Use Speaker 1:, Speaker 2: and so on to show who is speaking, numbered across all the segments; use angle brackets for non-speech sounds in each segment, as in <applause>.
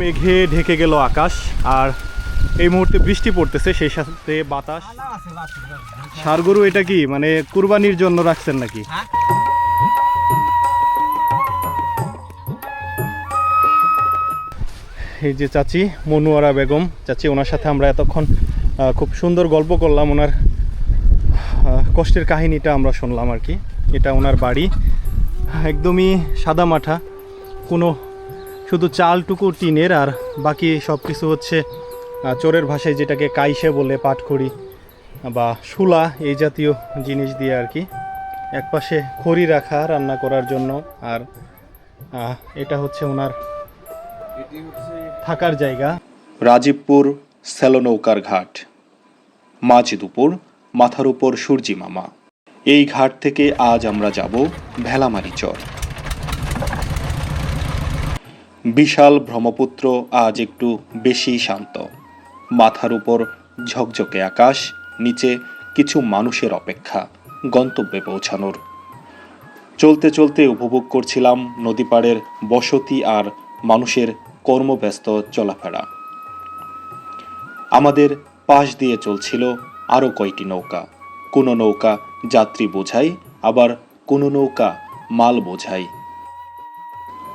Speaker 1: মেঘে ঢেকে গেল আকাশ আর এই মুহূর্তে বৃষ্টি পড়তেছে সেই সাথে বাতাস। সারগরু এটা কি? মানে কুরবানির জন্য রাখছেন নাকি? এই যে চাচি মনুয়ারা বেগম। চাচি ওনার সাথে আমরা এতক্ষণ খুব সুন্দর গল্প করলাম। ওনার কষ্টের কাহিনীটা আমরা শুনলাম আর কি। এটা ওনার বাড়ি। একদমই সাদা মাঠা। কোনো শুধু চালটুকু টিনের আর বাকি সব কিছু হচ্ছে চোরের ভাষায় যেটাকে কাইসে বলে, পাটখড়ি বা শুলা এই জাতীয় জিনিস দিয়ে আর কি। একপাশে খড়ি রাখা, রান্না করার জন্য, আর এটা হচ্ছে ওনার থাকার জায়গা।
Speaker 2: রাজীবপুর সেলনৌকার ঘাট। মাঝ দুপুর মাথার উপর সূর্যি মামা। এই ঘাট থেকে আজ আমরা যাব ভেলামারি চর। বিশাল ব্রহ্মপুত্র আজ একটু বেশি শান্ত। মাথার উপর ঝকঝকে আকাশ, নিচে কিছু মানুষের অপেক্ষা, গন্তব্যে পৌঁছানোর। চলতে চলতে উপভোগ করছিলাম নদী পাড়ের বসতি আর মানুষের কর্মব্যস্ত চলাফেরা। আমাদের পাশ দিয়ে চলছিল আরও কয়টি নৌকা। কোনো নৌকা যাত্রী বোঝাই, আবার কোনো নৌকা মাল বোঝাই।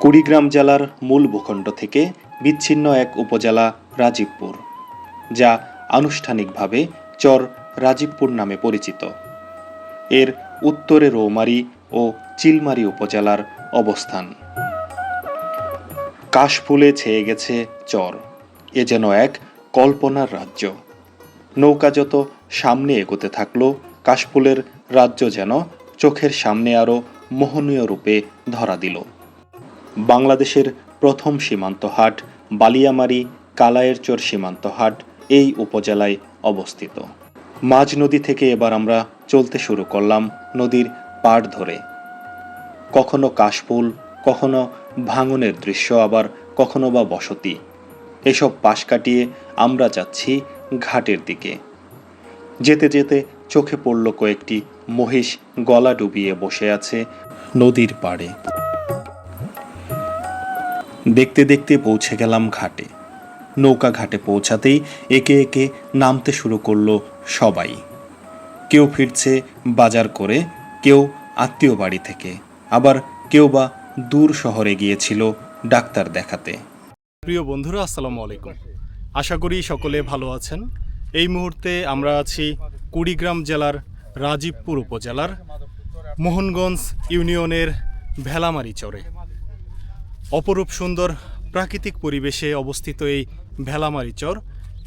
Speaker 2: কুড়িগ্রাম জেলার মূল ভূখণ্ড থেকে বিচ্ছিন্ন এক উপজেলা রাজীবপুর, যা আনুষ্ঠানিকভাবে চর রাজীবপুর নামে পরিচিত। এর উত্তরে রৌমারী ও চিলমারী উপজেলার অবস্থান। কাশফুলে ছেয়ে গেছে চর। এ যেন এক কল্পনার রাজ্য। নৌকা যত সামনে এগোতে থাকল, কাশফুলের রাজ্য যেন চোখের সামনে আরও মোহনীয় রূপে ধরা দিল। বাংলাদেশের প্রথম সীমান্ত হাট, বালিয়ামারি কালায়ের চর সীমান্ত হাট এই উপজেলায় অবস্থিত। মাঝ নদী থেকে এবার আমরা চলতে শুরু করলাম নদীর পাড় ধরে। কখনো কাশফুল, কখনো ভাঙনের দৃশ্য, আবার কখনো বা বসতি। এসব পাশ কাটিয়ে আমরা যাচ্ছি ঘাটের দিকে। যেতে যেতে চোখে পড়ল কয়েকটি মহিষ গলা ডুবিয়ে বসে আছে নদীর পাড়ে। দেখতে দেখতে পৌঁছে গেলাম ঘাটে। নৌকা ঘাটে পৌঁছাতেই একে একে নামতে শুরু করল সবাই। কেউ ফিরছে বাজার করে, কেউ আত্মীয় বাড়ি থেকে। আবার কেউ বা দূর শহরে গিয়েছিল ডাক্তার দেখাতে।
Speaker 1: প্রিয় বন্ধুরা, আসসালামু আলাইকুম। আশা করি সকলে ভালো আছেন। এই মুহূর্তে আমরা আছি কুড়িগ্রাম জেলার রাজীবপুর উপজেলার মোহনগঞ্জ ইউনিয়নের ভেলামারি চরে। অপরূপ সুন্দর প্রাকৃতিক পরিবেশে অবস্থিত এই ভেলামারি চর,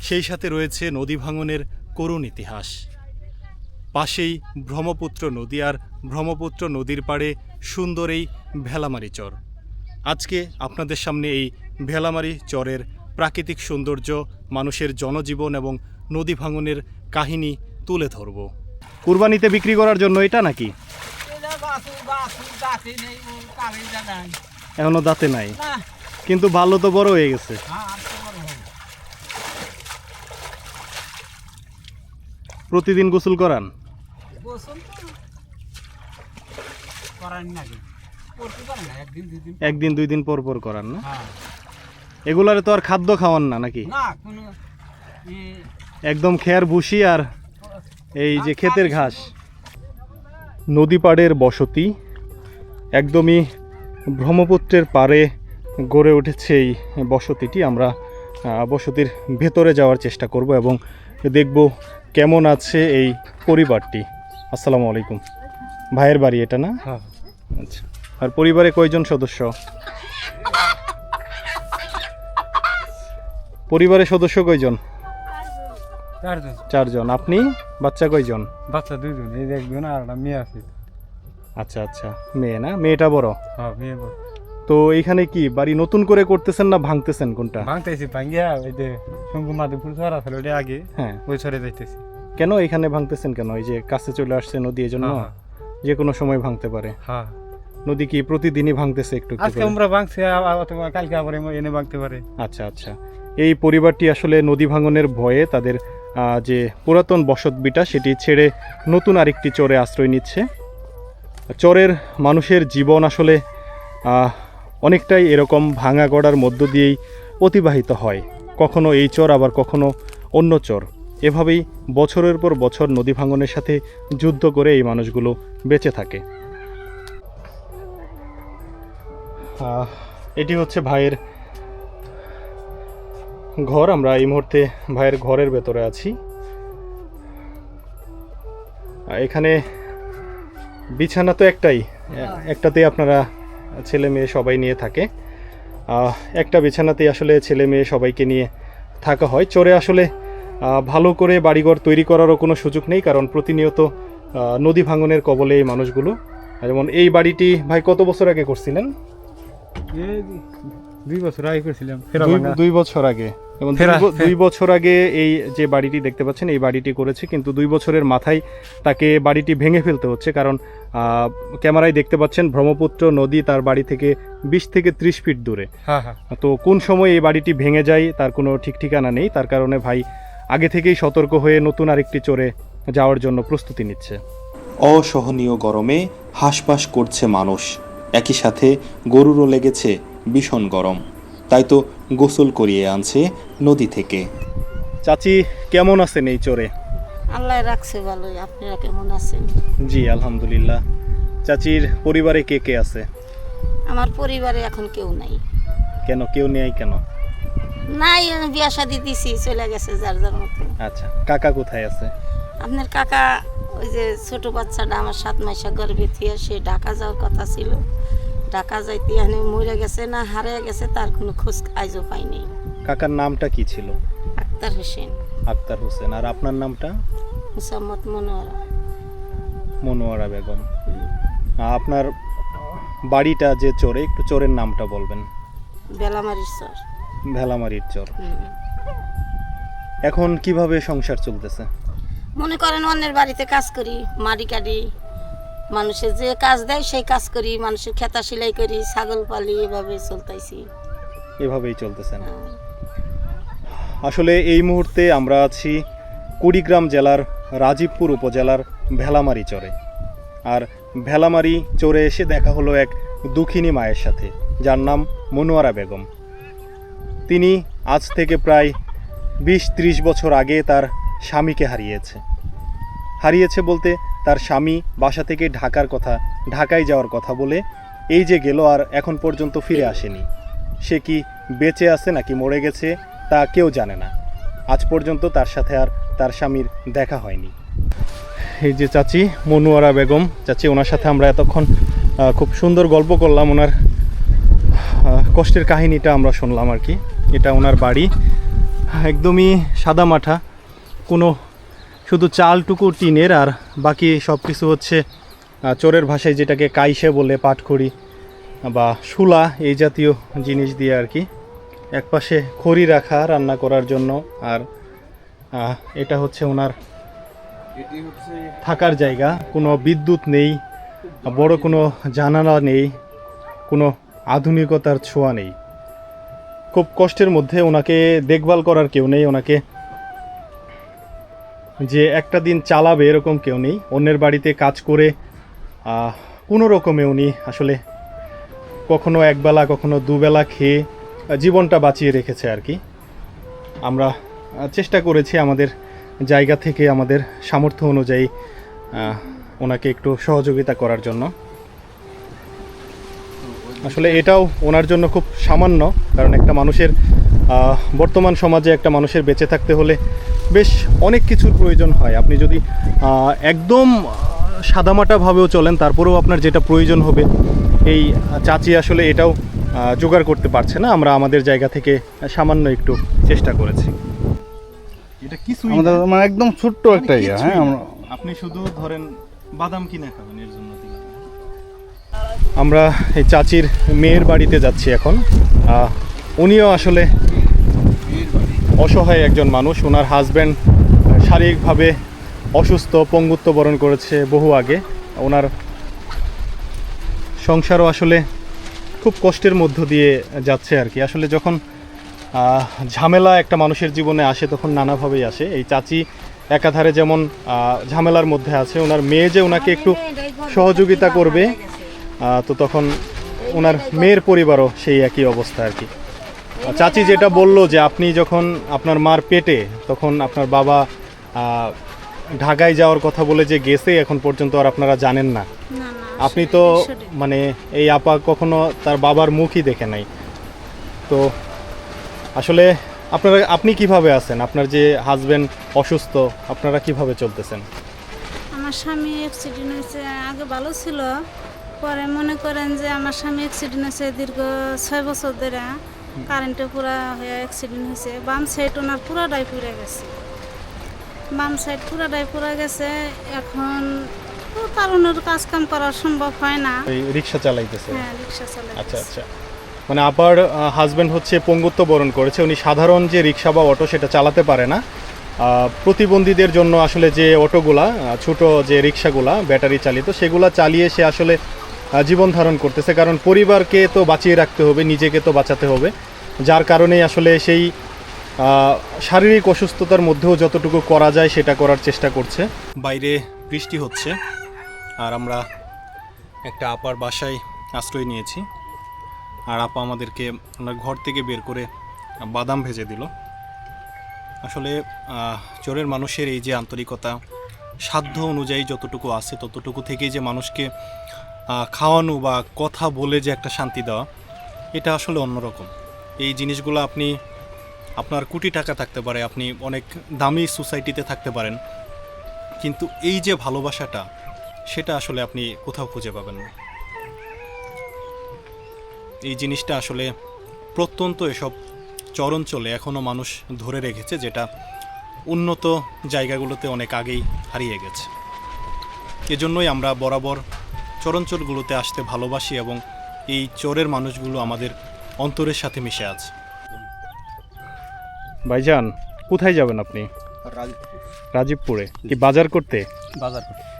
Speaker 1: সেই সাথে রয়েছে নদী ভাঙনের করুণ ইতিহাস। পাশেই ব্রহ্মপুত্র নদী আর ব্রহ্মপুত্র নদীর পাড়ে সুন্দর এই ভেলামারি চর। আজকে আপনাদের সামনে এই ভেলামারি চরের প্রাকৃতিক সৌন্দর্য, মানুষের জনজীবন এবং নদী ভাঙনের কাহিনী তুলে ধরব। কুরবানিতে বিক্রি করার জন্য এটা নাকি? এখনও দাঁতে নাই। কিন্তু ভালো তো বড় হয়ে গেছে। প্রতিদিন গোসল করান? একদিন দুই দিন। পর পর করান না? এগুলারে তো আর খাদ্য খাওয়ান না নাকি? একদম খেয়ার ভুসি আর এই যে ক্ষেতের ঘাস। নদী পাড়ের বসতি। একদমই ব্রহ্মপুত্রের পাড়ে গড়ে উঠেছে এই বসতিটি। আমরা বসতির ভেতরে যাওয়ার চেষ্টা করব এবং দেখব কেমন আছে এই পরিবারটি। আসসালামু আলাইকুম। ভাইয়ের বাড়ি এটা না? আচ্ছা। আর পরিবারে কয়জন সদস্য? পরিবারের সদস্য কয়জন?
Speaker 3: চারজন।
Speaker 1: চারজন। আপনি? বাচ্চা কয়জন?
Speaker 3: বাচ্চা দুইজন। এই একজন আর একটা মেয়ে আছে।
Speaker 1: আচ্ছা আচ্ছা। মেয়ে না? মেয়েটা বড়?
Speaker 3: হ্যাঁ মেয়ে বড়।
Speaker 1: তো এইখানে কি বাড়ি নতুন করে করতেছেন না ভাঙতেছেন কোনটা?
Speaker 3: ভাঙতেছি ভাঙ্গিয়া ওই যে শঙ্কু মাধবপুর ছড়া ছিল ওটা আগে
Speaker 1: হ্যাঁ।
Speaker 3: ওই ছড়ে যাইতেছি।
Speaker 1: কেন এখানে ভাঙতেছেন কেন? এই যে কাছে চলে আসছে নদী এজন্য?
Speaker 3: হ্যাঁ,
Speaker 1: যে কোনো সময় ভাঙতে পারে।
Speaker 3: হ্যাঁ।
Speaker 1: নদী কি প্রতিদিনই ভাঙতেছে একটু
Speaker 3: আজকে আমরা ভাঙছি অথবা কালকে আবার এনে ভাঙতে পারে।
Speaker 1: আচ্ছা আচ্ছা। এই পরিবারটি আসলে নদী ভাঙনের ভয়ে তাদের আহ, যে পুরাতন বসতবিটা সেটি ছেড়ে নতুন আরেকটি চরে আশ্রয় নিচ্ছে। চরের মানুষের জীবন আসলে অনেকটাই এরকম ভাঙা গড়ার মধ্য দিয়েই অতিবাহিত হয়। কখনো এই চর, আবার কখনো অন্য চর। এভাবেই বছরের পর বছর নদী ভাঙনের সাথে যুদ্ধ করে এই মানুষগুলো বেঁচে থাকে। এটি হচ্ছে ভাইয়ের ঘর। আমরা এই মুহূর্তে ভাইয়ের ঘরের ভেতরে আছি। এখানে বিছানা তো একটাই। একটাতে আপনারা ছেলে মেয়ে সবাই নিয়ে থাকে। একটা বিছানাতেই আসলে ছেলে মেয়ে সবাইকে নিয়ে থাকা হয়। চরে আসলে ভালো করে বাড়িঘর তৈরি করারও কোনো সুযোগ নেই কারণ প্রতিনিয়ত নদী ভাঙনের কবলে এই মানুষগুলো। যেমন এই বাড়িটি ভাই কত বছর আগে করছিলেন?
Speaker 3: দুই বছর আগে করেছিলাম
Speaker 1: দুই- বছর আগে। এবং দুই বছর আগে এই যে বাড়িটি দেখতে পাচ্ছেন এই বাড়িটি করেছে কিন্তু দুই বছরের মাথায় তাকে বাড়িটি ভেঙে ফেলতে হচ্ছে কারণ ক্যামেরায় দেখতে পাচ্ছেন ব্রহ্মপুত্র নদী তার বাড়ি থেকে বিশ থেকে ত্রিশ ফিট দূরে।
Speaker 3: হ্যাঁ হ্যাঁ।
Speaker 1: তো কোন সময় এই বাড়িটি ভেঙে যায় তার কোনো ঠিক ঠিকানা নেই তার কারণে ভাই আগে থেকেই সতর্ক হয়ে নতুন আরেকটি চোরে যাওয়ার জন্য প্রস্তুতি নিচ্ছে।
Speaker 2: অসহনীয় গরমে হাঁসফাঁস করছে মানুষ। একই সাথে গরুরও লেগেছে ভীষণ গরম। তাই তো গোসল করিয়ে আনছে নদী থেকে।
Speaker 1: চাচি কেমন আছেন এই চরে?
Speaker 4: আল্লাহ রাখছে ভালোই আপনারা কেমন আছেন?
Speaker 1: জি আলহামদুলিল্লাহ। চাচির পরিবারে কে কে আছে?
Speaker 4: আমার পরিবারে এখন কেউ নাই।
Speaker 1: কেন কেউ নেই কেন?
Speaker 4: নাই আমি বিয়া শাদি দিছি চলে গেছে যার যার মতো।
Speaker 1: আচ্ছা কাকা কোথায় আছে?
Speaker 4: আপনার কাকা ওই যে ছোট বাচ্চাটা আমার সাত মাসে গর্ভে থিয়া সে ঢাকা যাওয়ার কথা ছিল। ঢাকা যাইতে এখানে মরে গেছে না হারিয়ে গেছে তার কোনো খোঁজ আজও পাইনি।
Speaker 1: কাকার নামটা কি ছিল?
Speaker 4: আক্তার হোসেন।
Speaker 1: আক্তার হোসেন। আর আপনার নামটা?
Speaker 4: মুসাম্মত মনোয়ারা।
Speaker 1: মনোয়ারা বেগম। আপনার বাড়িটা যে চোরে একটু চোরের নামটা বলবেন।
Speaker 4: বেলামারির সর
Speaker 1: ভেলামারির চর। এখন কীভাবে সংসার চলতেছে?
Speaker 4: মনে করেন অন্যের বাড়িতে কাজ করি মাড়ি কাটি মানুষের যে কাজ দেয় সেই কাজ করি মানুষের খেতা সেলাই করি ছাগল পালি এভাবে চলতেছি
Speaker 1: এভাবেই চলতেছে না। আসলে এই মুহূর্তে আমরা আছি কুড়িগ্রাম জেলার রাজীবপুর উপজেলার ভেলামারি চরে। আর ভেলামারি চরে এসে দেখা হলো এক দুঃখিনী মায়ের সাথে, যার নাম মনোয়ারা বেগম। তিনি আজ থেকে প্রায় বিশ ত্রিশ বছর আগে তার স্বামীকে হারিয়েছে। হারিয়েছে বলতে তার স্বামী বাসা থেকে ঢাকার কথা, ঢাকায় যাওয়ার কথা বলে এই যে গেল আর এখন পর্যন্ত ফিরে আসেনি। সে কি বেঁচে আছে নাকি মরে গেছে? তা কেউ জানে না। আজ পর্যন্ত তার সাথে আর তার স্বামীর দেখা হয়নি। এই যে চাচি, মনুয়ারা বেগম, চাচি, ওনার সাথে আমরা এতক্ষণ খুব সুন্দর গল্প করলাম। ওনার কষ্টের কাহিনীটা আমরা শুনলাম আর কি। এটা ওনার বাড়ি। একদমই সাদা মাঠা। কোনো শুধু চালটুকু টিনের আর বাকি সব কিছু হচ্ছে চোরের ভাষায় যেটাকে কাইসে বলে, পাটখড়ি বা শুলা এই জাতীয় জিনিস দিয়ে আর কি। একপাশে খড়ি রাখা রান্না করার জন্য, আর এটা হচ্ছে ওনার থাকার জায়গা। কোনো বিদ্যুৎ নেই, বড় কোনো জানালা নেই, কোনো আধুনিকতার ছোঁয়া নেই। খুব কষ্টের মধ্যে ওনাকে দেখভাল করার কেউ নেই, ওনাকে যে একটা দিন চালাবে এরকম কেউ নেই। অন্যের বাড়িতে কাজ করে কোনো রকমে উনি আসলে কখনো একবেলা, কখনো দুবেলা খেয়ে জীবনটা বাঁচিয়ে রেখেছে আর কি। আমরা চেষ্টা করেছি আমাদের জায়গা থেকে আমাদের সামর্থ্য অনুযায়ী ওনাকে একটু সহযোগিতা করার জন্য। আসলে এটাও ওনার জন্য খুব সামান্য, কারণ একটা মানুষের বর্তমান সমাজে একটা মানুষের বেঁচে থাকতে হলে বেশ অনেক কিছুর প্রয়োজন হয়। আপনি যদি একদম সাদামাটাভাবেও চলেন, তারপরেও আপনার যেটা প্রয়োজন হবে এই চাচি আসলে এটাও জোগাড় করতে পারছে না। আমরা আমাদের জায়গা থেকে সামান্য একটু চেষ্টা করেছি। এটা।
Speaker 5: আমাদের মানে একদম ছোট্ট একটা ইয়ে হ্যাঁ আমরা
Speaker 1: আপনি শুধু ধরেন বাদাম কিনে খাবেন এর জন্য? আমরা এই চাচির মেয়ের বাড়িতে যাচ্ছি এখন। উনিও আসলে অসহায় একজন মানুষ। ওনার হাজব্যান্ড শারীরিকভাবে অসুস্থ পঙ্গুত্ব বরণ করেছে বহু আগে। ওনার সংসারও আসলে খুব কষ্টের মধ্য দিয়ে যাচ্ছে আর কি। আসলে যখন ঝামেলা একটা মানুষের জীবনে আসে, তখন নানাভাবেই আসে। এই চাচি একাধারে যেমন ঝামেলার মধ্যে আছে, ওনার মেয়ে যে ওনাকে একটু সহযোগিতা করবে তো তখন ওনার মেয়ের পরিবারও সেই একই অবস্থা আর কি। চাচি যেটা বলল যে আপনি যখন আপনার মার পেটে, তখন আপনার বাবা ঢাকায় যাওয়ার কথা বলে যে গেছে, এখন পর্যন্ত আর আপনারা জানেন না আপনি তো মানে এই আপা কখনো তার বাবার মুখই দেখে নাই। তো আসলে আপনারা, আপনি কীভাবে আছেন? আপনার যে হাজবেন্ড অসুস্থ, আপনারা কীভাবে চলতেছেন?
Speaker 6: আমার স্বামী অ্যাক্সিডেন্ট হয়েছে, আগে ভালো ছিল। পরে মনে করেন যে আমার স্বামী অ্যাক্সিডেন্ট হয়েছে দীর্ঘ ছয় বছর ধরে। কারেন্টে পুরা হয়ে অ্যাক্সিডেন্ট হয়েছে। বাম সাইড ওনার পুরাটাই পুড়ে গেছে। বাম সাইড পুরাটাই পুড়ে গেছে। এখন তো তার কাজ কাম করা সম্ভব হয় না।
Speaker 1: এই রিক্সা চালাইতেছে।
Speaker 6: হ্যাঁ রিক্সা চালাই
Speaker 1: আচ্ছা আচ্ছা। মানে আপার হাজবেন্ড হচ্ছে পঙ্গুত্ব বরণ করেছে। উনি সাধারণ যে রিক্সা বা অটো সেটা চালাতে পারে না। প্রতিবন্ধীদের জন্য আসলে যে অটোগুলা ছোট যে রিক্সাগুলা ব্যাটারি চালিত সেগুলা চালিয়ে সে আসলে জীবন ধারণ করতেছে। কারণ পরিবারকে তো বাঁচিয়ে রাখতে হবে নিজেকে তো বাঁচাতে হবে। যার কারণেই আসলে সেই শারীরিক অসুস্থতার মধ্যেও যতটুকু করা যায় সেটা করার চেষ্টা করছে। বাইরে বৃষ্টি হচ্ছে। আর আমরা একটা আপার বাসায় আশ্রয় নিয়েছি। আর আপা আমাদেরকে ওনার ঘর থেকে বের করে বাদাম ভেজে দিল। আসলে চোরের মানুষের এই যে আন্তরিকতা, সাধ্য অনুযায়ী যতটুকু আছে ততটুকু থেকেই যে মানুষকে খাওয়ানো বা কথা বলে যে একটা শান্তি দেওয়া, এটা আসলে অন্যরকম। এই জিনিসগুলো আপনি, আপনার কোটি টাকা থাকতে পারে, আপনি অনেক দামি সোসাইটিতে থাকতে পারেন। কিন্তু এই যে ভালোবাসাটা সেটা আসলে আপনি কোথাও খুঁজে পাবেন না। এই জিনিসটা আসলে প্রত্যন্ত এসব চরঞ্চলে এখনও মানুষ ধরে রেখেছে যেটা উন্নত জায়গাগুলোতে অনেক আগেই হারিয়ে গেছে। এজন্যই আমরা বরাবর চরঞ্চলগুলোতে আসতে ভালোবাসি এবং এই চোরের মানুষগুলো আমাদের অন্তরের সাথে মিশে আছে। ভাইজান কোথায় যাবেন আপনি? রাজীবপুরে। কি বাজার করতে?
Speaker 3: বাজার করতে।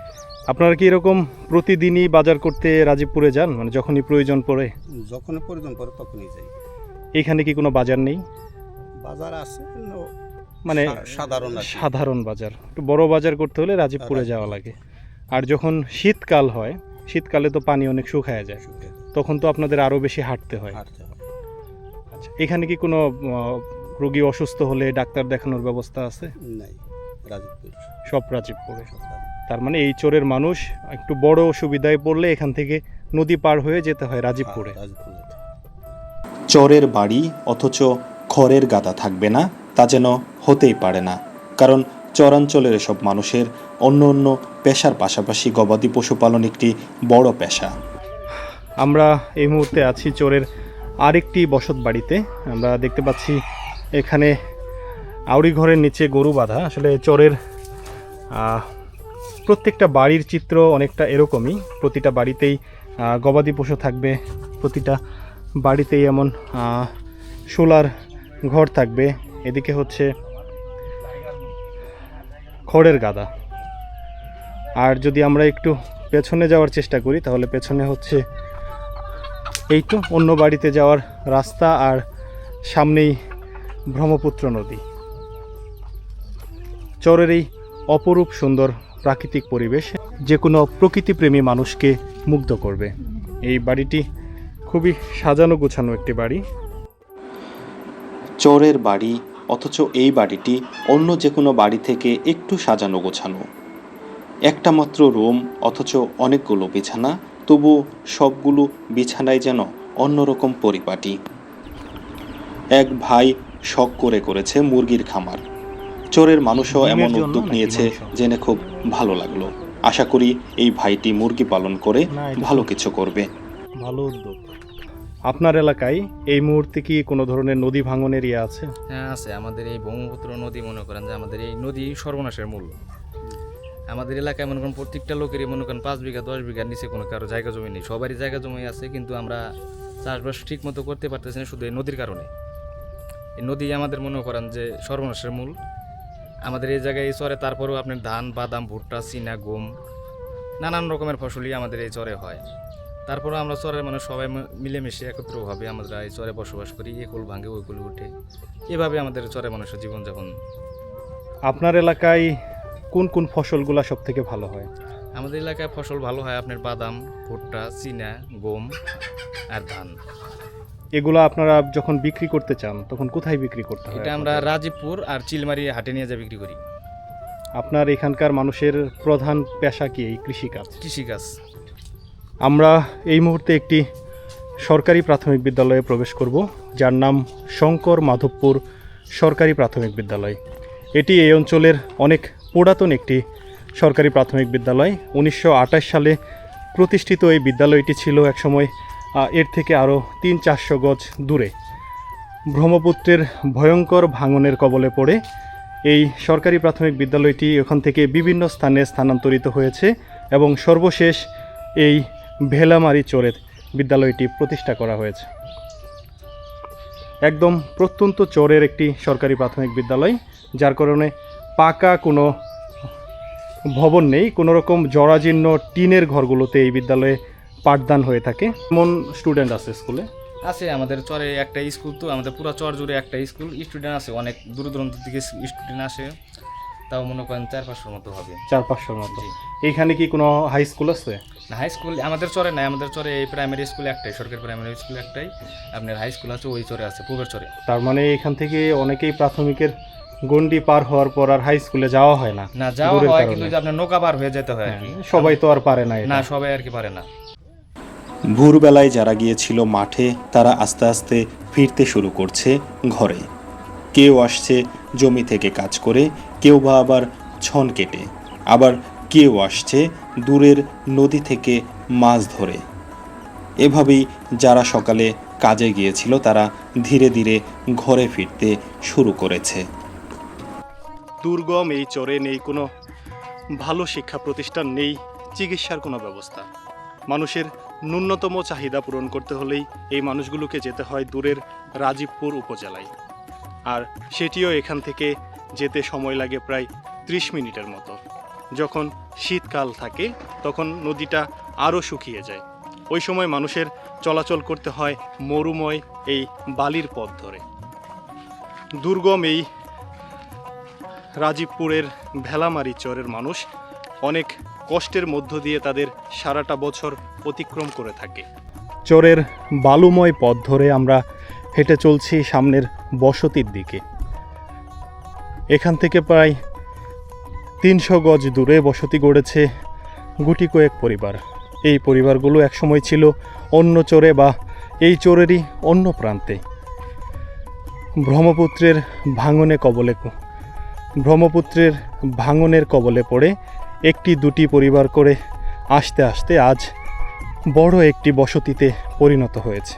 Speaker 1: আপনারা কি এরকম প্রতিদিনই বাজার করতে রাজীবপুরে যান? মানে যখনই প্রয়োজন পড়ে?
Speaker 7: যখন প্রয়োজন পড়ে তখনই যাই।
Speaker 1: এখানে কি কোনো বাজার নেই?
Speaker 7: বাজার আছে
Speaker 1: মানে
Speaker 7: সাধারণ
Speaker 1: সাধারণ বাজার। একটু বড় বাজার করতে হলে রাজীবপুরে যাওয়া লাগে। আর যখন শীতকাল হয় শীতকালে তো পানি অনেক শুকায় যায়। তখন তো আপনাদের আরও বেশি হাঁটতে হয়। আচ্ছা এখানে কি কোনো রোগী অসুস্থ হলে ডাক্তার দেখানোর ব্যবস্থা আছে?
Speaker 7: নাই রাজীবপুরে।
Speaker 1: সব রাজীবপুর। তার মানে এই চোরের মানুষ একটু বড় অসুবিধায় পড়লে এখান থেকে নদী পার হয়ে যেতে হয় রাজীবপুরে।
Speaker 7: হ্যাঁ।
Speaker 2: চরের বাড়ি অথচ খড়ের গাদা থাকবে না তা যেন হতেই পারে না। কারণ চরাঞ্চলের এসব মানুষের অন্য অন্য পেশার পাশাপাশি গবাদি পশুপালন একটি বড় পেশা।
Speaker 1: আমরা এই মুহূর্তে আছি চোরের আরেকটি বসত বাড়িতে। আমরা দেখতে পাচ্ছি এখানে আউরি ঘরের নিচে গরু বাঁধা। আসলে চোরের প্রত্যেকটা বাড়ির চিত্র অনেকটা এরকমই। প্রতিটা বাড়িতেই গবাদি পশু থাকবে, প্রতিটা বাড়িতেই এমন সোলার ঘর থাকবে। এদিকে হচ্ছে খড়ের গাদা। আর যদি আমরা একটু পেছনে যাওয়ার চেষ্টা করি, তাহলে পেছনে হচ্ছে এই তো অন্য বাড়িতে যাওয়ার রাস্তা আর সামনেই ব্রহ্মপুত্র নদী। চরের এই অপরূপ সুন্দর প্রাকৃতিক পরিবেশ যে কোনো প্রকৃতিপ্রেমী মানুষকে মুগ্ধ করবে। এই বাড়িটি খুবই সাজানো গোছানো একটি বাড়ি।
Speaker 2: চরের বাড়ি, অথচ এই বাড়িটি অন্য যে কোনো বাড়ি থেকে একটু সাজানো গোছানো। একটা মাত্র রুম, অথচ অনেকগুলো বিছানা, তবু সবগুলো বিছানায় যেন অন্যরকম পরিপাটি। এক ভাই শখ করে করেছে মুরগির খামার। চোরের মানুষও এমন উদ্যোগ নিয়েছে জেনে খুব ভালো লাগল। আশা করি এই ভাইটি মুরগি পালন করে ভালো কিছু করবে।
Speaker 1: ভালো উদ্যোগ। আপনার এলাকায় এই মুহূর্তে কি কোনো ধরনের নদী ভাঙনের ইয়ে আছে?
Speaker 8: হ্যাঁ আছে। আমাদের এই ব্রহ্মপুত্র নদী মনে করেন যে আমাদের এই নদী সর্বনাশের মূল। আমাদের এলাকায় মনে করেন প্রত্যেকটা লোকেরই মনে করেন পাঁচ বিঘা দশ বিঘার নিচে কোনো কারও জায়গা জমি নেই। সবারই জায়গা জমি আছে কিন্তু আমরা চাষবাস ঠিক মতো করতে পারতেছি না শুধু এই নদীর কারণে। এই নদী আমাদের মনে করেন যে সর্বনাশের মূল। আমাদের এই জায়গায় এই চরে তারপরেও আপনার ধান বাদাম ভুট্টা চীনা গম নানান রকমের ফসলই আমাদের এই চরে হয়। তারপরে আমরা চরের মানুষ সবাই মিলেমিশে একত্রভাবে আমরা এই চরে বসবাস করি এ কুল ভাঙে ওই কুল উঠে। এভাবে আমাদের চরে মানুষের জীবনযাপন।
Speaker 1: আপনার এলাকায় কোন কোন ফসলগুলা সব থেকে ভালো হয়?
Speaker 8: আমাদের এলাকায় ফসল ভালো হয় আপনার বাদাম ভুট্টা চীনা গম আর ধান।
Speaker 1: এগুলো আপনারা যখন বিক্রি করতে চান তখন কোথায় বিক্রি করতে হয়
Speaker 8: এটা আমরা রাজীবপুর আর চিলমারি হাটে নিয়ে যা বিক্রি করি।
Speaker 1: আপনার এখানকার মানুষের প্রধান পেশা কি এই কৃষিকাজ?
Speaker 8: কৃষিকাজ।
Speaker 1: আমরা এই মুহূর্তে একটি সরকারি প্রাথমিক বিদ্যালয়ে প্রবেশ করব যার নাম শঙ্কর মাধবপুর সরকারি প্রাথমিক বিদ্যালয়। এটি এই অঞ্চলের অনেক পুরাতন একটি সরকারি প্রাথমিক বিদ্যালয়। উনিশশো আঠাশ সালে প্রতিষ্ঠিত এই বিদ্যালয়টি ছিল একসময় এর থেকে আরও তিন চারশো গজ দূরে। ব্রহ্মপুত্রের ভয়ঙ্কর ভাঙনের কবলে পড়ে এই সরকারি প্রাথমিক বিদ্যালয়টি এখান থেকে বিভিন্ন স্থানে স্থানান্তরিত হয়েছে এবং সর্বশেষ এই ভেলামারি চোরের বিদ্যালয়টি প্রতিষ্ঠা করা হয়েছে। একদম প্রত্যন্ত চোরের একটি সরকারি প্রাথমিক বিদ্যালয়, যার কারণে পাকা কোনো ভবন নেই। কোনো রকম জরাজীর্ণ টিনের ঘরগুলোতে এই বিদ্যালয়ে পাঠদান হয়ে থাকে। এমন স্টুডেন্ট আছে স্কুলে
Speaker 8: আছে আমাদের চরে একটা স্কুল তো আমাদের পুরো চর জুড়ে একটা স্কুল স্টুডেন্ট আছে অনেক দূর দূরান্ত থেকে স্টুডেন্ট আসে। তাও মনে করেন চার পাঁচশোর মতো হবে।
Speaker 1: চার পাঁচশোর মতো। এইখানে কি কোনো হাই স্কুল আছে?
Speaker 8: না হাই স্কুল আমাদের চরে নাই আমাদের চরে এই প্রাইমারি স্কুল একটাই সরকারি প্রাইমারি স্কুল একটাই। আপনার হাই স্কুল আছে ওই চরে আছে পূবের চরে।
Speaker 1: তার মানে এখান থেকে অনেকেই প্রাথমিকের গন্ডি পার হওয়ার পর আর হাই স্কুলে যাওয়া হয় না।
Speaker 8: না যাওয়া হয় কিন্তু আপনার নৌকা পার হয়ে যেতে হয়
Speaker 1: হ্যাঁ, সবাই তো আর পারে না
Speaker 8: না সবাই আর কি পারে না।
Speaker 2: ভোরবেলায় যারা গিয়েছিল মাঠে, তারা আস্তে আস্তে ফিরতে শুরু করছে ঘরে। কেউ আসছে জমি থেকে কাজ করে, কেউ বা আবার ছন কেটে। আবার কেউ আসছে দূরের নদী থেকে মাছ ধরে। এভাবেই যারা সকালে কাজে গিয়েছিল, তারা ধীরে ধীরে ঘরে ফিরতে শুরু করেছে।
Speaker 1: দুর্গম এই চরে নেই কোনো ভালো শিক্ষা প্রতিষ্ঠান নেই চিকিৎসার কোনো ব্যবস্থা। মানুষের ন্যূনতম চাহিদা পূরণ করতে হলেই এই মানুষগুলোকে যেতে হয় দূরের রাজীবপুর উপজেলায়। আর সেটিও এখান থেকে যেতে সময় লাগে প্রায় ত্রিশ মিনিটের মতো। যখন শীতকাল থাকে, তখন নদীটা আরও শুকিয়ে যায়। ওই সময় মানুষের চলাচল করতে হয় মরুময় এই বালির পথ ধরে। দুর্গম এই রাজীবপুরের ভেলামারি চরের মানুষ অনেক কষ্টের মধ্য দিয়ে তাদের সারাটা বছর অতিক্রম করে থাকে। চরের বালুময় পথ ধরে আমরা হেঁটে চলছি সামনের বসতির দিকে। এখান থেকে প্রায় তিনশো গজ দূরে বসতি গড়েছে গুটি কয়েক পরিবার। এই পরিবারগুলো একসময় ছিল অন্য চোরে বা এই চোরেরই অন্য প্রান্তে। ব্রহ্মপুত্রের ভাঙনে কবলে ব্রহ্মপুত্রের ভাঙনের কবলে পড়ে একটি দুটি পরিবার করে আসতে আসতে আজ বড় একটি বসতিতে পরিণত হয়েছে।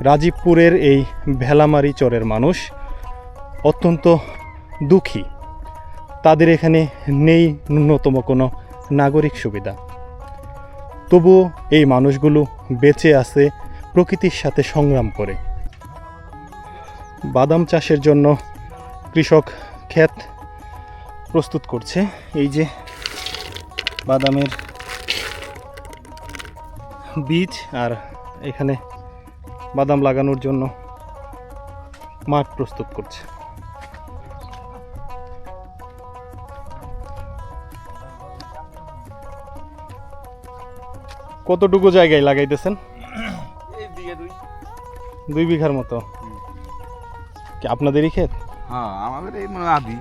Speaker 1: রাজীবপুরের এই ভেলামারি চরের মানুষ অত্যন্ত দুঃখী। তাদের এখানে নেই ন্যূনতম কোনো নাগরিক সুবিধা। তবুও এই মানুষগুলো বেঁচে আছে প্রকৃতির সাথে সংগ্রাম করে। বাদাম চাষের জন্য কৃষক ক্ষেত প্রস্তুত করছে। এই যে বাদামের বীজ আর এখানে বাদাম লাগানোর জন্য মাঠ প্রস্তুত করছে। কতটুকু জায়গায় লাগাইতেছেন? দুই। বিঘার মতো। কি আপনাদেরই ক্ষেত?
Speaker 5: হ্যাঁ আমাদের এই মানে আদি।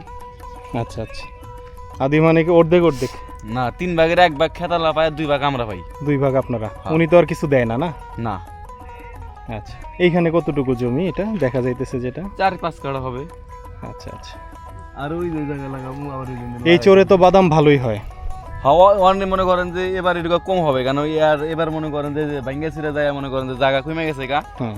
Speaker 1: আচ্ছা আচ্ছা। আদি মানে কি অর্ধেক অর্ধেক?
Speaker 9: না তিন ভাগের এক ভাগ খেতালা পায় দুই ভাগ আমরা পাই।
Speaker 1: দুই ভাগ আপনারা?
Speaker 9: হ্যাঁ।
Speaker 1: উনি তো আর কিছু দেয় না না?
Speaker 9: না।
Speaker 1: আচ্ছা এইখানে কতটুকু জমি এটা? দেখা যাইতেছে যেটা।
Speaker 9: চার পাঁচ কাড়া হবে।
Speaker 1: আচ্ছা আচ্ছা।
Speaker 9: আর ওই দুই জায়গা লাগাবো আবার
Speaker 1: এই চরে তো বাদাম ভালোই হয়।
Speaker 9: হাওয়া অনেক মনে করেন যে এবার এটা কম হবে কেন আর এবার মনে করেন যে ভাঙ্গা ছিঁড়ে যায় মনে করেন যে জায়গা কমে গেছে গা।
Speaker 1: হ্যাঁ।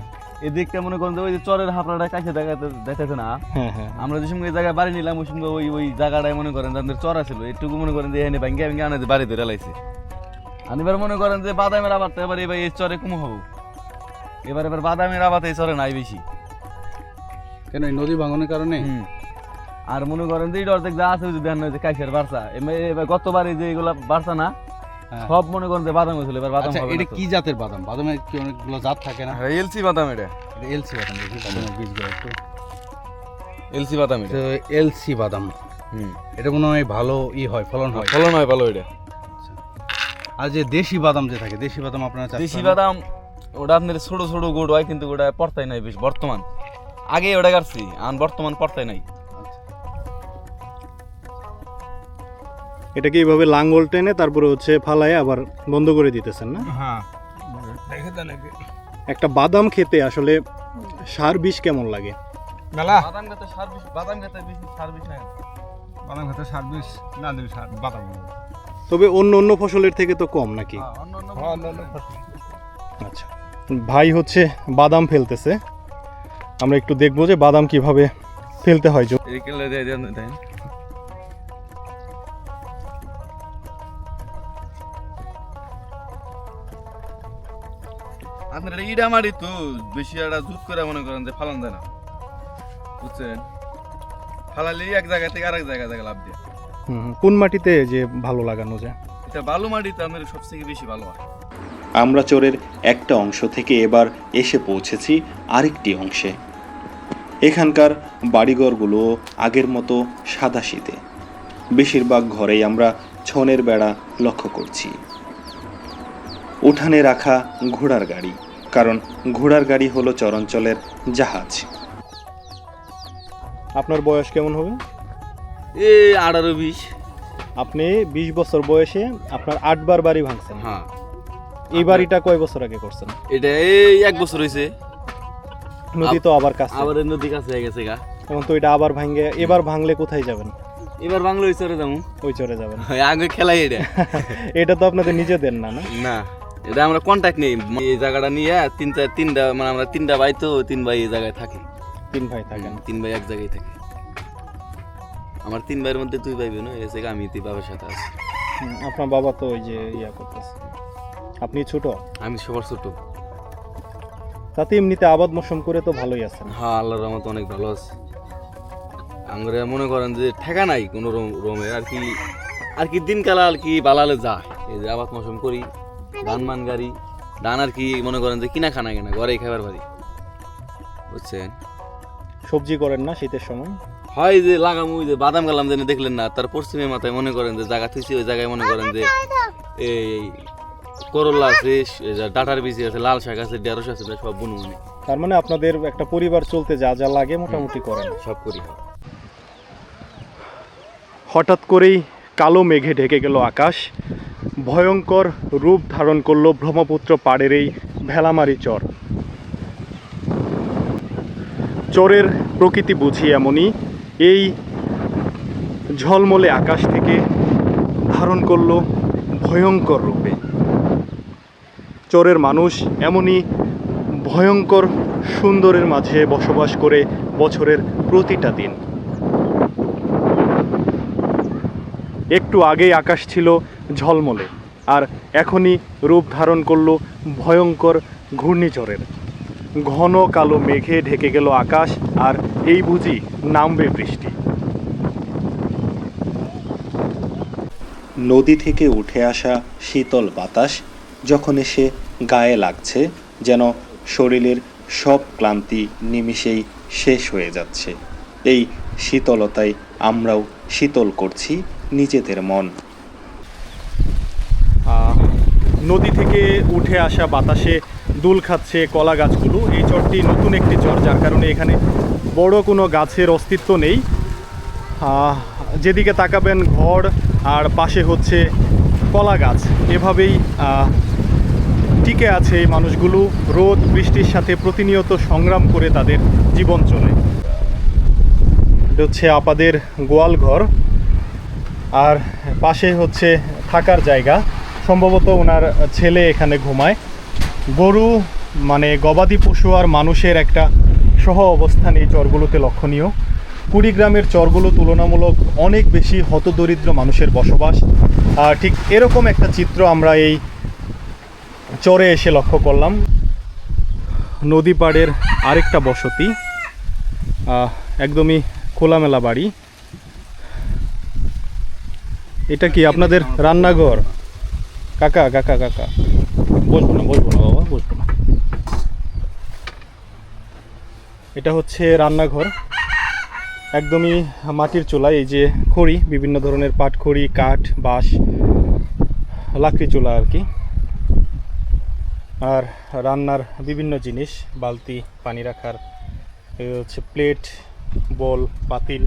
Speaker 9: এদিকটা মনে করেন ওই যে চরের হাফড়াটা কাছে দেখাতে দেখাতে না?
Speaker 1: হ্যাঁ হ্যাঁ
Speaker 9: আমরা যে সঙ্গে জায়গায় বাড়ি নিলাম ওই ওই ওই জায়গাটায় মনে করেন তাদের চরা ছিল একটুকু মনে করেন যে এখানে ভাঙ্গা ভাঙ্গা আনে যে বাড়ি ধরে লাইছে। আর এবার মনে করেন যে বাদামের আবাদটা এবার এবার এই চরে কম হবে। এবার এবার বাদামের আবাদ এই চরে নাই বেশি।
Speaker 5: কেন এই নদী ভাঙনের কারণে?
Speaker 9: আর মনে করেন যে এটা অর্ধেক যা আছে ওই যে দেন যে বার্সা। এবার গতবার যে এগুলা বার্সা না
Speaker 5: হ্যাঁ।
Speaker 9: সব মনে করেন যে বাদাম হয়েছিল এবার বাদাম
Speaker 5: আচ্ছা
Speaker 9: হবে
Speaker 5: এটা কি জাতের বাদাম? বাদামের কি অনেকগুলো জাত থাকে না?
Speaker 9: এলসি বাদাম এটা।
Speaker 5: এটা এলসি বাদাম বীজগুলো একটু।
Speaker 9: এলসি বাদাম এটা।
Speaker 5: এলসি বাদাম।
Speaker 9: হুম।
Speaker 5: এটা মনে হয় ভালো ই হয় ফলন হয়।
Speaker 9: ফলন হয় ভালো এটা।
Speaker 5: আর যে দেশি বাদাম যে থাকে দেশি বাদাম আপনারা
Speaker 9: দেশি বাদাম ওটা আপনার ছোট ছোট গোড় হয় কিন্তু ওটা পড়তাই নাই বেশ বর্তমান। আগে ওটা কাটছি আর বর্তমান পড়তাই নাই।
Speaker 1: এটাকে এইভাবে লাঙ্গল টেনে তারপরে হচ্ছে ফালায় আবার বন্ধ করে দিতেছেন না?
Speaker 3: হ্যাঁ।
Speaker 1: একটা বাদাম খেতে আসলে সার বিষ কেমন লাগে?
Speaker 9: বাদাম গাছে সার বিষ বাদাম গাছে বেশি সার বিষ নাই
Speaker 3: বাদাম খেতে সার বিষ না দিলে সার বাদাম
Speaker 1: তবে অন্য অন্য ফসলের থেকে তো কম নাকি?
Speaker 9: অন্য অন্য
Speaker 3: হ্যাঁ ফসল।
Speaker 1: আচ্ছা। ভাই হচ্ছে বাদাম ফেলতেছে। আমরা একটু দেখব যে বাদাম কীভাবে ফেলতে হয়।
Speaker 9: আপনার ইডা মারি তো বেশি একটা জুত করে মনে করেন যে ফালান যায় না। বুঝছেন? ফালালে এক জায়গা থেকে আরেক জায়গা থেকে লাভ দিয়ে।
Speaker 1: কোন মাটিতে যে ভালো লাগানো যায়?
Speaker 9: এটা বালু মাটিতে আপনার সবথেকে বেশি ভালো হয়।
Speaker 2: আমরা চোরের একটা অংশ থেকে এবার এসে পৌঁছেছি আরেকটি অংশে। এখানকার বাড়িঘরগুলো আগের মতো সাদা শীতে। বেশিরভাগ ঘরেই আমরা ছনের বেড়া লক্ষ্য করছি। উঠানে রাখা ঘোড়ার গাড়ি। কারণ ঘোড়ার গাড়ি হলো চরাঞ্চলের জাহাজ।
Speaker 1: আপনার বয়স কেমন হবে?
Speaker 9: এই আঠারো বিশ।
Speaker 1: আপনি বিশ বছর বয়সে আপনার আটবার বাড়ি ভাঙছেন।
Speaker 9: হ্যাঁ।
Speaker 1: এই বাড়িটা কয় বছর আগে করছেন?
Speaker 9: এটা এই এক বছর হয়েছে
Speaker 1: নদী তো আবার কাছে।
Speaker 9: আবার নদী কাছে হয়ে গেছে গা।
Speaker 1: এখন তো এটা আবার ভাঙে। এবার ভাঙলে কোথায় যাবেন?
Speaker 9: এবার বাংলা ওই রে যাব।
Speaker 1: ওই চরে যাবেন।
Speaker 9: আগে খেলাই এটা। <laughs>
Speaker 1: এটা তো আপনাদের নিজেদের না? না।
Speaker 9: এটা আমরা কন্ট্যাক্ট নেই। এই জায়গাটা নিয়ে তিন চার তিনটা মানে আমরা তিনটা ভাই তো তিন ভাই এই জায়গায় থাকি।
Speaker 1: তিন ভাই থাকেন।
Speaker 9: তিন ভাই এক জায়গায় থাকি। আমার তিন ভাইয়ের মধ্যে দুই ভাই বোন এসে আমি তুই বাবার সাথে আছি।
Speaker 1: আপনার বাবা তো ওই যে ইয়া করতেছে। আপনি ছোট?
Speaker 9: আমি সবার ছোট।
Speaker 1: তাতে এমনিতে আবাদ মৌসুম করে তো ভালোই আছেন।
Speaker 9: হ্যাঁ আল্লাহর রহমত অনেক ভালো আছে। আমরা মনে করেন যে ঠেকা নাই কোনো রম- রমের আর কি আর কি দিনকাল আর কি বালালে যা এই যে আবাদ মৌসুম করি ধান মান গাড়ি। ধান আর কি মনে করেন যে কিনা খানা কিনা ঘরেই খাবার পারি বুঝছেন?
Speaker 1: সবজি করেন না শীতের সময়?
Speaker 9: হয় যে লাগাম ওই যে বাদাম গালাম যেন দেখলেন না তার পশ্চিমে মাথায় মনে করেন যে জায়গা থুইছি ওই জায়গায় মনে করেন যে এই করলা আছে এই যে ডাটার বিচি আছে লাল শাক আছে ঢেঁড়স আছে সব বুনু বুনি
Speaker 1: তার মানে আপনাদের একটা পরিবার চলতে যা যা লাগে মোটামুটি করেন।
Speaker 9: সব করি
Speaker 1: হঠাৎ করেই কালো মেঘে ঢেকে গেল আকাশ। ভয়ঙ্কর রূপ ধারণ করল ব্রহ্মপুত্র পাড়ের এই ভেলামারি চর। চরের প্রকৃতি বুঝি এমনই, এই ঝলমলে আকাশ থেকে ধারণ করল ভয়ঙ্কর রূপে। চরের মানুষ এমনই ভয়ঙ্কর সুন্দরের মাঝে বসবাস করে বছরের প্রতিটা দিন। একটু আগেই আকাশ ছিল ঝলমলে, আর এখনই রূপ ধারণ করল ভয়ঙ্কর ঘূর্ণিঝড়ের। ঘন কালো মেঘে ঢেকে গেল আকাশ, আর এই বুঝি নামবে বৃষ্টি।
Speaker 2: নদী থেকে উঠে আসা শীতল বাতাস যখন এসে গায়ে লাগছে, যেন শরীরের সব ক্লান্তি নিমিষেই শেষ হয়ে যাচ্ছে। এই শীতলতায় আমরাও শীতল করছি নিজেদের মন।
Speaker 1: নদী থেকে উঠে আসা বাতাসে দুল খাচ্ছে কলা গাছগুলো। এই চরটি নতুন একটি চর, যার কারণে এখানে বড় কোনো গাছের অস্তিত্ব নেই। যেদিকে তাকাবেন, ঘর আর পাশে হচ্ছে কলা গাছ। এভাবেই টিকে আছে এই মানুষগুলো। রোদ, বৃষ্টির সাথে প্রতিনিয়ত সংগ্রাম করে তাদের জীবন চলে। এটা হচ্ছে আপাদের গোয়াল ঘর। আর পাশে হচ্ছে থাকার জায়গা। সম্ভবত ওনার ছেলে এখানে ঘুমায়। গরু মানে গবাদি পশু আর মানুষের একটা সহ অবস্থান এই চরগুলোতে লক্ষণীয়। কুড়িগ্রামের চরগুলো তুলনামূলক অনেক বেশি হতদরিদ্র মানুষের বসবাস। ঠিক এরকম একটা চিত্র আমরা এই চরে এসে লক্ষ্য করলাম। নদী পাড়ের আরেকটা বসতি। একদমই খোলামেলা বাড়ি। এটা কি আপনাদের রান্নাঘর? কাকা কাকা কাকা। বসবো না বসবো না, বাবা, বসবো না। এটা হচ্ছে রান্নাঘর। একদমই মাটির চুলা, এই যে খড়ি, বিভিন্ন ধরনের পাট খড়ি কাঠ, বাঁশ, লাকড়ি চুলা আর কি। আর রান্নার বিভিন্ন জিনিস, বালতি, পানি রাখার হচ্ছে প্লেট, বল, পাতিল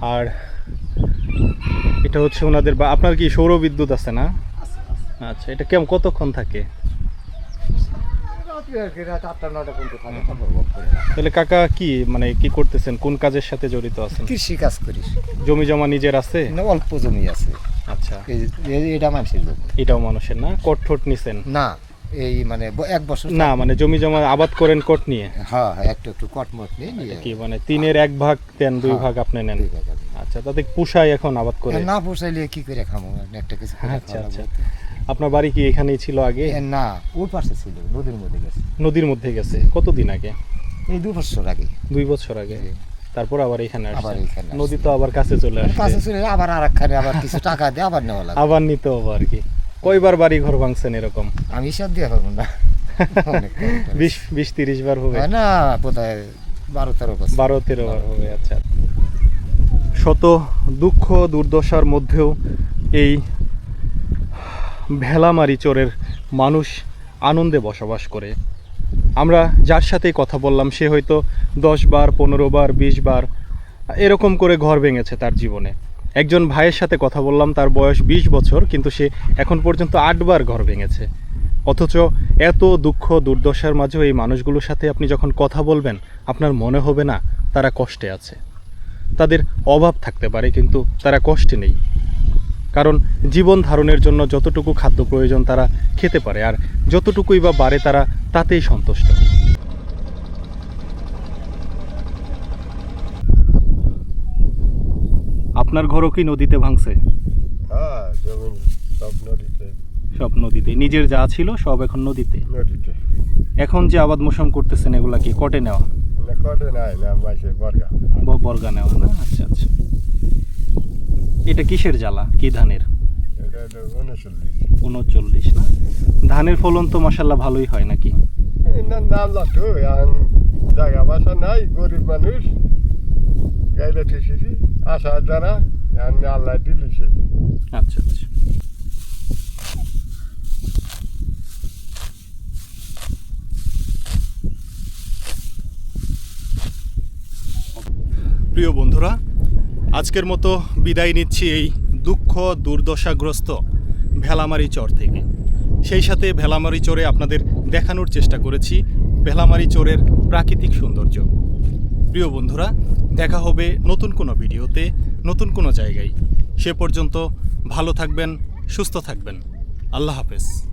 Speaker 1: আর এটা হচ্ছে ওনাদের বা আপনার কি সৌর বিদ্যুৎ আছে না? আচ্ছা এটা কেমন কতক্ষণ থাকে? তাহলে কাকা কি মানে কি করতেছেন? কোন কাজের সাথে জড়িত আছেন?
Speaker 10: কৃষি কাজ করিস
Speaker 1: জমি জমা নিজের আছে?
Speaker 10: না অল্প জমি আছে।
Speaker 1: আচ্ছা।
Speaker 10: এটা মানুষের জমি।
Speaker 1: এটাও মানুষের না? কট ঠোঁট নিছেন?
Speaker 10: না। এই মানে এক বছর
Speaker 1: না মানে জমি জমা আবাদ করেন কট নিয়ে?
Speaker 10: হ্যাঁ হ্যাঁ একটু একটু কটমট নিয়ে নিয়ে
Speaker 1: কি মানে তিনের এক ভাগ দেন দুই
Speaker 10: হ্যাঁ,
Speaker 1: ভাগ আপনি নেন?
Speaker 10: দুই।
Speaker 1: আচ্ছা তাতে পুষায় এখন আবাদ করে?
Speaker 10: না পোষাইলে কি করে খামো? একটা কিছু
Speaker 1: আচ্ছা আচ্ছা। আপনার বাড়ি কি এখানেই ছিল আগে?
Speaker 10: না ওর পাশে ছিল নদীর মধ্যে গেছে।
Speaker 1: নদীর মধ্যে গেছে। কতদিন আগে?
Speaker 10: এই দু বছর আগে।
Speaker 1: দুই বছর আগে? তারপর আবার এখানে আসছে নদী তো আবার কাছে চলে
Speaker 10: কাছে চলে আবার আর একখানে আবার কিছু টাকা দিয়ে আবার নেওয়া লাগবে।
Speaker 1: আবার নিতে হবে আর কি। কয়বার বাড়ি ঘর ভাঙছেন এরকম?
Speaker 10: আমি হিসাব দিয়ে পারব না। <laughs>
Speaker 1: বিশ বিশ তিরিশ বার হবে?
Speaker 10: না বোধ হয় বারো তেরো
Speaker 1: বারো তেরো বার হবে আচ্ছা। শত দুঃখ দুর্দশার মধ্যেও এই ভেলামারি চোরের মানুষ আনন্দে বসবাস করে। আমরা যার সাথেই কথা বললাম সে হয়তো দশ বার পনেরো বার বিশ বার এরকম করে ঘর ভেঙেছে তার জীবনে। একজন ভাইয়ের সাথে কথা বললাম, তার বয়স বিশ বছর, কিন্তু সে এখন পর্যন্ত আটবার ঘর ভেঙেছে। অথচ এত দুঃখ, দুর্দশার মাঝেও এই মানুষগুলোর সাথে আপনি যখন কথা বলবেন, আপনার মনে হবে না তারা কষ্টে আছে। তাদের অভাব থাকতে পারে, কিন্তু তারা কষ্টে নেই। কারণ জীবন ধারণের জন্য যতটুকু খাদ্য প্রয়োজন তারা খেতে পারে, আর যতটুকুই বা বাড়ে তারা তাতেই সন্তুষ্ট। আপনার ঘরও কি নদীতে ভাঙছে?
Speaker 3: হ্যাঁ জমি সব নদীতে।
Speaker 1: সব নদীতে। নিজের যা ছিল সব এখন নদীতে।
Speaker 3: নদীতে।
Speaker 1: এখন যে আবাদ মোশন করতেছেন এগুলা কি কটে নেওয়া?
Speaker 3: কটে নাই না বাইশে বর্গা।
Speaker 1: বর্গা নেওয়া না? আচ্ছা আচ্ছা। এটা কিসের জ্বালা? কি ধানের?
Speaker 3: উনচল্লিশ।
Speaker 1: না? ধানের ফলন তো মাসাল্লাহ ভালোই হয় নাকি?
Speaker 3: না এখন জায়গা বাসা নাই গরিব মানুষ। গাইলে ঠিসিছি আশা দ্বারা এখন আল্লাহ দিলিছে
Speaker 1: আচ্ছা আচ্ছা। প্রিয় বন্ধুরা, আজকের মতো বিদায় নিচ্ছি এই দুঃখ দুর্দশাগ্রস্ত ভেলামারি চর থেকে। সেই সাথে ভেলামারি চরে আপনাদের দেখানোর চেষ্টা করেছি, ভেলামারি চরের প্রাকৃতিক সৌন্দর্য। প্রিয় বন্ধুরা দেখা হবে নতুন কোনো ভিডিওতে, নতুন কোনো জায়গায়। সে পর্যন্ত ভালো থাকবেন, সুস্থ থাকবেন। আল্লাহ হাফেজ।